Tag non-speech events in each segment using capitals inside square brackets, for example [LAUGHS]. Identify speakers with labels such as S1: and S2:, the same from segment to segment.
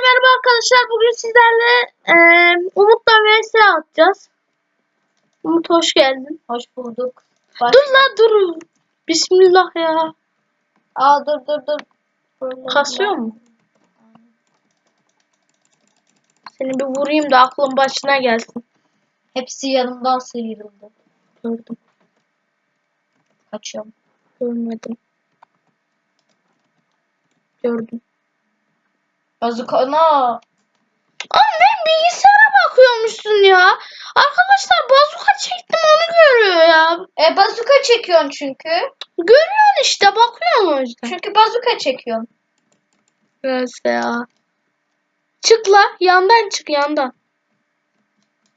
S1: merhaba arkadaşlar. Bugün sizlerle e, Umut'la vs atacağız. Umut hoş geldin.
S2: Hoş bulduk.
S1: Dur la dur. Bismillah ya.
S2: Aa dur dur dur. Böyle
S1: Kasıyor mu? Seni bir vurayım da aklın başına gelsin.
S2: Hepsi yanımdan sıyrıldı.
S1: Gördüm.
S2: Kaçıyorum.
S1: Görmedim. Gördüm.
S2: Bazukana.
S1: Oğlum ben bilgisayara bakıyormuşsun ya. Arkadaşlar bazuka çektim onu görüyor ya.
S2: E bazuka çekiyorsun çünkü.
S1: Görüyorsun işte bakıyorsun o yüzden.
S2: Çünkü bazuka çekiyorsun.
S1: Neyse ya. Çık la. Yandan çık yandan.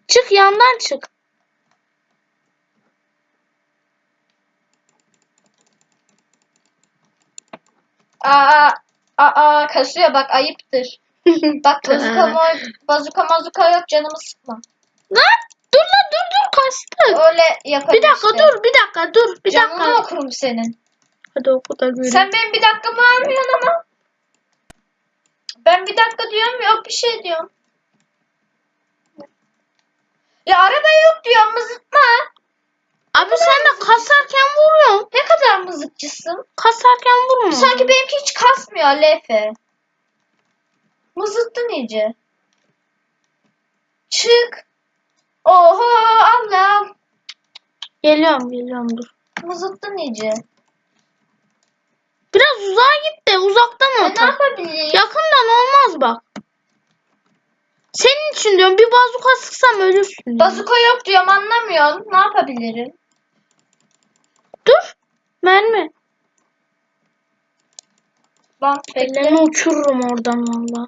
S1: Çık yandan çık.
S2: Aa aa kasıyor bak ayıptır. [LAUGHS] Bak bazuka bazuka mazuka yok canımı sıkma.
S1: Lan dur la dur dur kastı.
S2: Öyle yaparım
S1: Bir dakika
S2: işte.
S1: dur bir dakika dur bir
S2: Canını
S1: dakika.
S2: okurum senin.
S1: Hadi oku da göreyim.
S2: Sen benim bir dakikamı almıyorsun ama. Ben bir dakika diyorum yok bir şey diyorum. Ya araba yok diyorum mızıtma.
S1: Abi sen de kasarken vuruyorsun.
S2: Ne kadar mızıkçısın.
S1: Kasarken vurma.
S2: Sanki benimki hiç kasmıyor Lefe. Mızıttın iyice. Çık. Oho Allah'ım.
S1: Geliyorum geliyorum dur.
S2: Mızıttın iyice.
S1: Biraz uzağa git de uzaktan
S2: E, ne
S1: at.
S2: yapabilirim?
S1: Yakından olmaz bak. Senin için diyorum bir bazuka sıksam ölürsün.
S2: Bazuka yok diyorum anlamıyorsun. Ne yapabilirim?
S1: Dur. Mermi.
S2: Bekle.
S1: Ellerini uçururum oradan valla.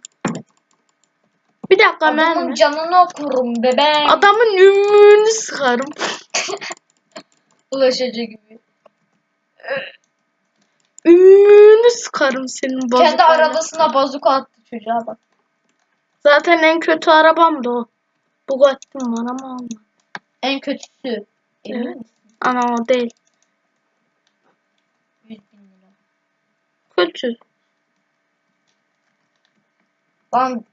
S1: Bir dakika
S2: Adamın
S1: mermi.
S2: canını okurum bebeğim.
S1: Adamın ümüğünü sıkarım. [LAUGHS]
S2: Ulaşıcı gibi.
S1: Ümüğünü sıkarım senin bazukayla.
S2: Kendi arabasına bazuka attı çocuğa bak.
S1: Zaten en kötü arabam da o. Bugatti'm var ama alma.
S2: En kötüsü. Emin
S1: Evet.
S2: misin?
S1: Ana o değil. Kötü.
S2: Lan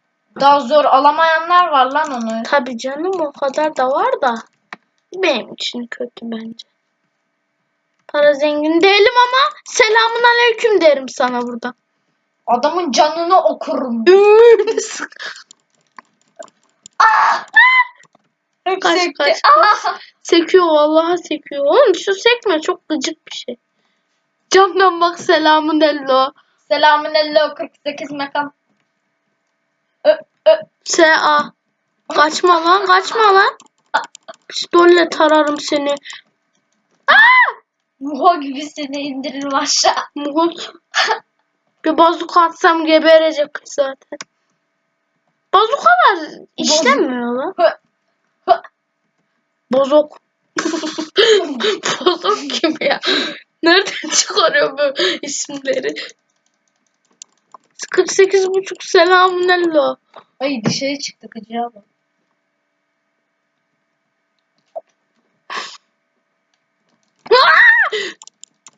S2: daha zor alamayanlar var lan onu.
S1: Tabii canım o kadar da var da. Benim için kötü bence. Para zengin değilim ama selamun aleyküm derim sana burada.
S2: Adamın canını okurum. [LAUGHS]
S1: Ümüğünü sık. Kaç
S2: Sekti.
S1: kaç.
S2: Ah!
S1: Sekiyor vallahi sekiyor. Oğlum şu sekme çok gıcık bir şey. Camdan bak selamun ello.
S2: Selamun aleyküm 48 makam. Ö, ö.
S1: S.A. Kaçma lan kaçma lan. Pistolle tararım seni.
S2: Muho gibi seni indiririm aşağı.
S1: Muhut. Bir bazuka atsam geberecek zaten. Bazukalar işlemiyor lan. Bozok. Bozok [LAUGHS] kim ya? Nereden çıkarıyor bu isimleri? 48 buçuk selamun ello.
S2: Ay dışarı çıktı gıcığa bak.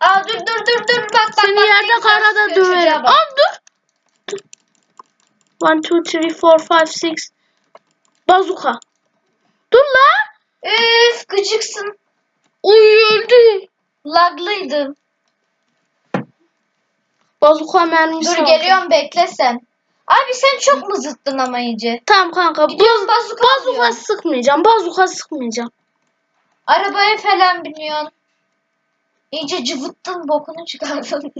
S2: Aa dur dur dur dur bak bak.
S1: Seni
S2: bak,
S1: yerde karada döverim. Aa. Dur. 1, 2, 3, 4, 5, 6. Bazuka. Dur la.
S2: Üf gıcıksın. Laglıydın.
S1: Bazuka mermisi
S2: Dur
S1: aldım.
S2: geliyorum bekle sen. Abi sen çok mu zıttın ama iyice?
S1: Tamam kanka.
S2: Gidiyorum
S1: Baz,
S2: bazuka
S1: bazuka
S2: alıyorum.
S1: sıkmayacağım. Bazuka sıkmayacağım.
S2: Arabaya falan biniyorsun. İyice cıvıttın bokunu çıkardın.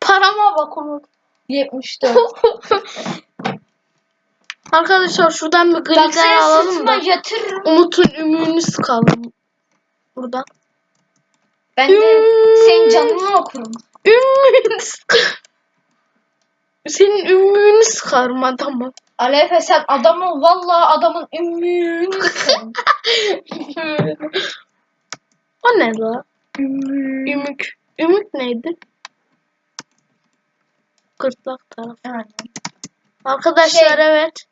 S1: Parama bak Umut.
S2: 74. [LAUGHS]
S1: Arkadaşlar şuradan bir
S2: Bak
S1: glider alalım
S2: sırtıma
S1: da.
S2: yatırırım.
S1: Umut'un ümüğünü sıkalım. Buradan.
S2: Ben de senin canını okurum.
S1: Ümüğünü sık- Senin ümüğünü sıkarım adamı.
S2: Alefe sen adamın vallahi adamın ümmüğünü sıkarım. [LAUGHS]
S1: o ne la? Ümük. Ümük neydi? Gırtlak tarafı.
S2: Yani.
S1: Arkadaşlar
S2: Şey-
S1: evet.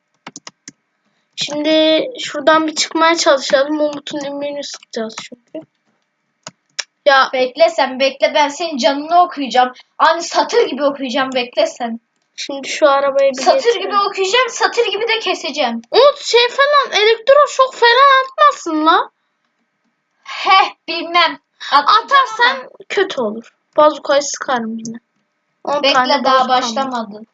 S1: Şimdi şuradan bir çıkmaya çalışalım. Umut'un ümüğünü sıkacağız çünkü. Ya
S2: Bekle sen bekle ben senin canını okuyacağım. Aynı satır gibi okuyacağım bekle sen.
S1: Şimdi şu arabayı bir
S2: Satır
S1: getirelim.
S2: gibi okuyacağım, satır gibi de keseceğim.
S1: Umut şey falan elektroşok falan atmasın la.
S2: Heh bilmem. Atlayacağım ama.
S1: Atarsan kötü olur. Bazukayı sıkarım yine. 10
S2: Bekle
S1: tane
S2: daha başlamadın.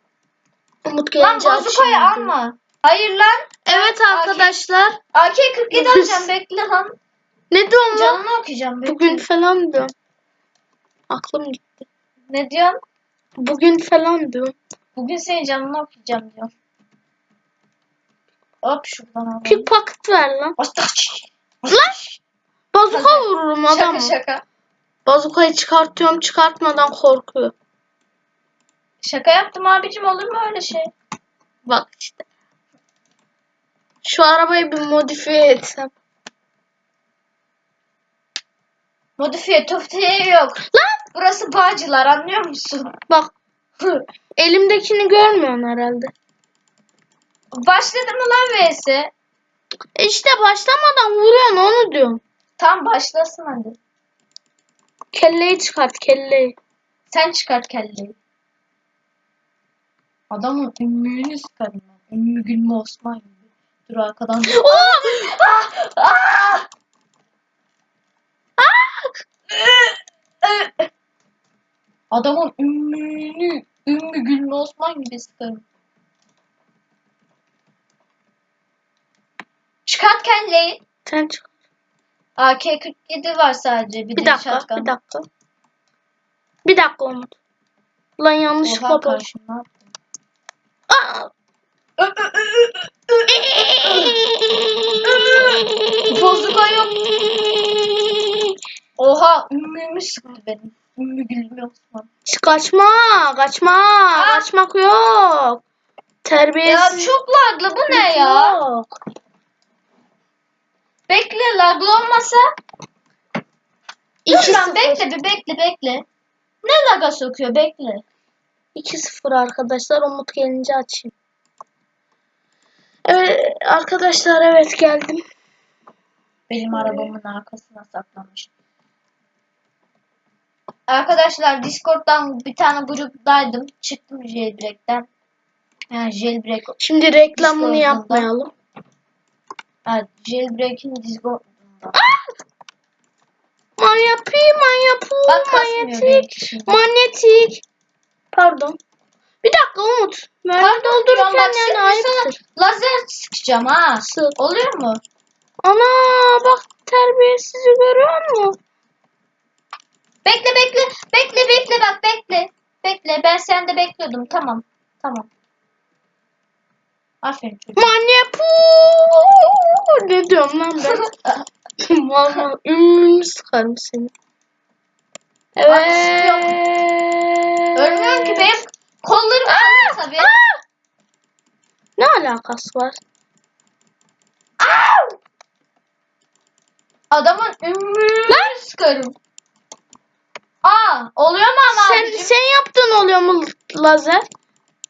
S1: Umut
S2: Lan
S1: gelince
S2: bazukayı
S1: açayım.
S2: alma. Hayır lan.
S1: Evet arkadaşlar.
S2: AK-47 alacağım bekle lan.
S1: Ne diyorum lan?
S2: Canını okuyacağım bekle.
S1: Bugün falan diyorum. Aklım gitti.
S2: Ne diyorsun?
S1: Bugün falan diyorum.
S2: Bugün senin canını okuyacağım diyor. Hop şuradan alalım.
S1: Pickpocket ver lan.
S2: Astaç.
S1: Lan! Bazuka vururum adamı.
S2: Şaka şaka.
S1: Bazukayı çıkartıyorum çıkartmadan korkuyor.
S2: Şaka yaptım abicim olur mu öyle şey?
S1: Bak işte. Şu arabayı bir modifiye etsem.
S2: Modifiye tuftiye yok.
S1: Lan!
S2: Burası Bağcılar anlıyor musun?
S1: Bak. Elimdekini görmüyorsun herhalde.
S2: Başladı mı lan vs?
S1: E işte başlamadan vuruyorsun onu diyorum.
S2: Tam başlasın hadi.
S1: Kelleyi çıkart kelleyi.
S2: Sen çıkart kelleyi. Adamın ümmüğünü sıkarım ben. Ümmü Gülme Osman gibi. Dur arkadan.
S1: Oo!
S2: ah! Ah! Adamın ümmüğünü Ümmü Gülme Osman gibi sıkarım. Çıkart kelleyi.
S1: Sen çık.
S2: AK-47 var sadece. Bir,
S1: Bir
S2: de
S1: dakika,
S2: shotgun.
S1: bir dakika. Bir dakika Umut. Lan yanlışlıkla? Aa!
S2: Bozuka yok. Oha ümmümü sıktı benim. Ümmü Gülme Osman.
S1: Kaçma, kaçma, kaçmak yok.
S2: Ya
S1: Terbiyesiz.
S2: çok laglı bu ne ya?
S1: Yok.
S2: Bekle laglı olmasa.
S1: İki sıfır.
S2: bekle bir bekle bekle. Ne laga sokuyor bekle.
S1: 2-0 arkadaşlar. Umut gelince açayım. Evet arkadaşlar evet geldim.
S2: Benim arabamın arkasına saklanmış. Arkadaşlar Discord'dan bir tane gruptaydım. Çıktım jailbreak'ten. Yani jailbreak.
S1: Şimdi reklamını
S2: Discord'dan.
S1: yapmayalım.
S2: Evet, jailbreak'in Discord'dan.
S1: Manyapi, manyapu,
S2: Bak
S1: manyetik, manyetik. Pardon. Bir dakika Umut. Mermi doldururken yani ayıptır.
S2: lazer sıkacağım ha.
S1: Sık.
S2: Oluyor mu?
S1: Ana bak terbiyesizi görüyor musun?
S2: Bekle bekle. Bekle bekle bak bekle. Bekle ben sende bekliyordum. Tamam. Tamam. Aferin çocuğum.
S1: Manyapu. Ne diyorum lan ben? [LAUGHS] Valla ümünü sıkarım seni. Evet.
S2: Ölmüyorum ki benim kollarım kalın tabii.
S1: Ne alakası var?
S2: Adamın ümrünü sıkarım. Aa oluyor mu ama
S1: Sen
S2: abicim?
S1: sen yaptığın oluyor mu lazer?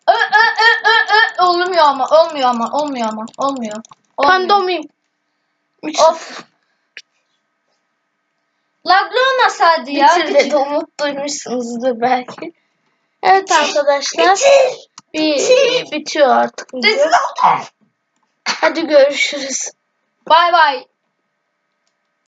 S2: Ö, ö, ö, ö, ö. Olmuyor ama olmuyor ama olmuyor ama olmuyor. olmuyor.
S1: Pandomim.
S2: Of. Laglı olmasa hadi ya.
S1: Bitir dedi Umut duymuşsunuzdur belki. Evet arkadaşlar. Bir, bitiyor artık. Hadi görüşürüz.
S2: Bay bay.